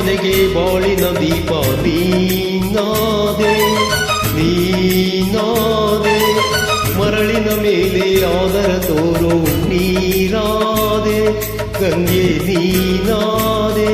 ಮನೆಗೆ ಬಾಳಿನ ದೀಪ ನೀನಾದೆ ನೀನಾದೆ ಮರಳಿನ ಮೇಲೆ ಆದರ ತೋರೋ ನೀರಾದೆ ಗಂಗೆ ನೀನಾದೆ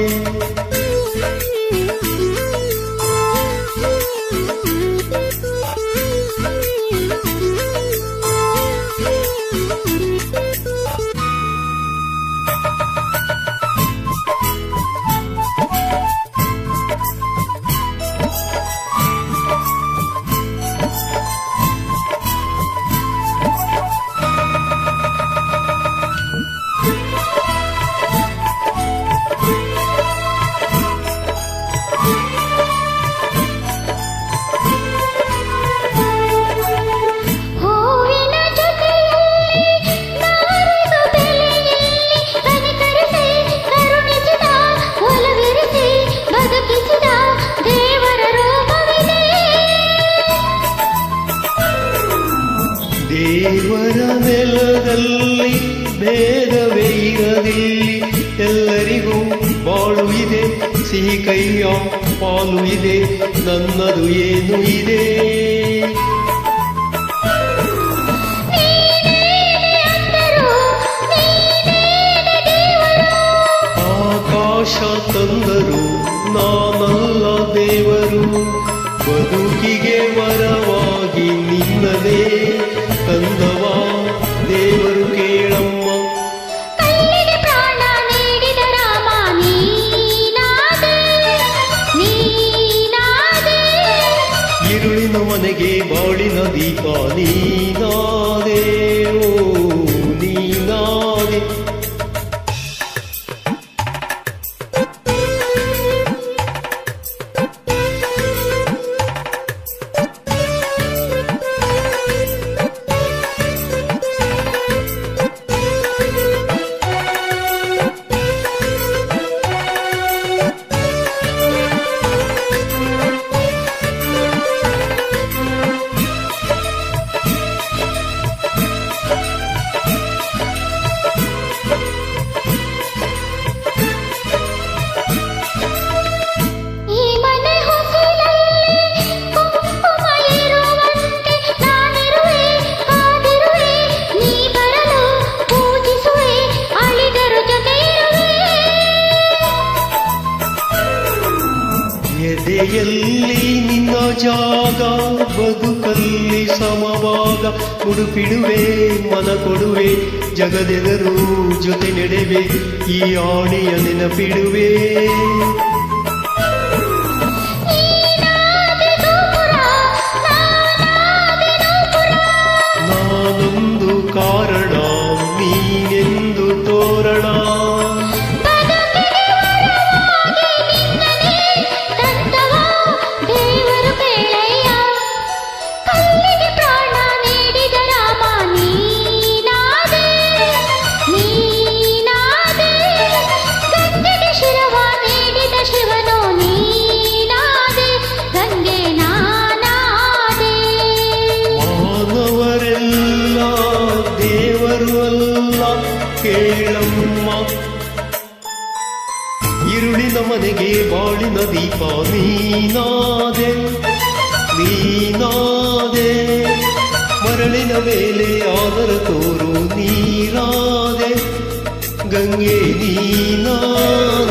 ಬಾಳು ಇದೆ, ಸಿಹಿ ಕೈಯ ಪಾಲು ಇದೆ, ನನ್ನದು ಏನು ಇದೆ? ಆಕಾಶ ತಂದರು, ನಾನಲ್ಲ ದೇವರು, ಬದುಕಿಗೆ ವರವಾಗಿ ಗೆ ಬಾಳಿನ ದೀಪ ನೀನೋ ಎದೆಯಲ್ಲಿ ನಿನ್ನ ಜಾಗ ಬದುಕಲ್ಲಿ ಸಮವಾಗ ಉಡುಪಿಡುವೆ ಮನ ಕೊಡುವೆ ಜಗದೆದರು ಜೊತೆ ನಡೆವೆ ಈ ಆಣಿಯ ನೆನಪಿಡುವೆ. ಕೇಳಮ್ಮ ഇരുളിന മനകെ വാളിന ദീപ നീനാതെ നീനാതെ മരളിന മേലെ ആദര തോറു നീരാതെ ഗംഗേ നീനാതെ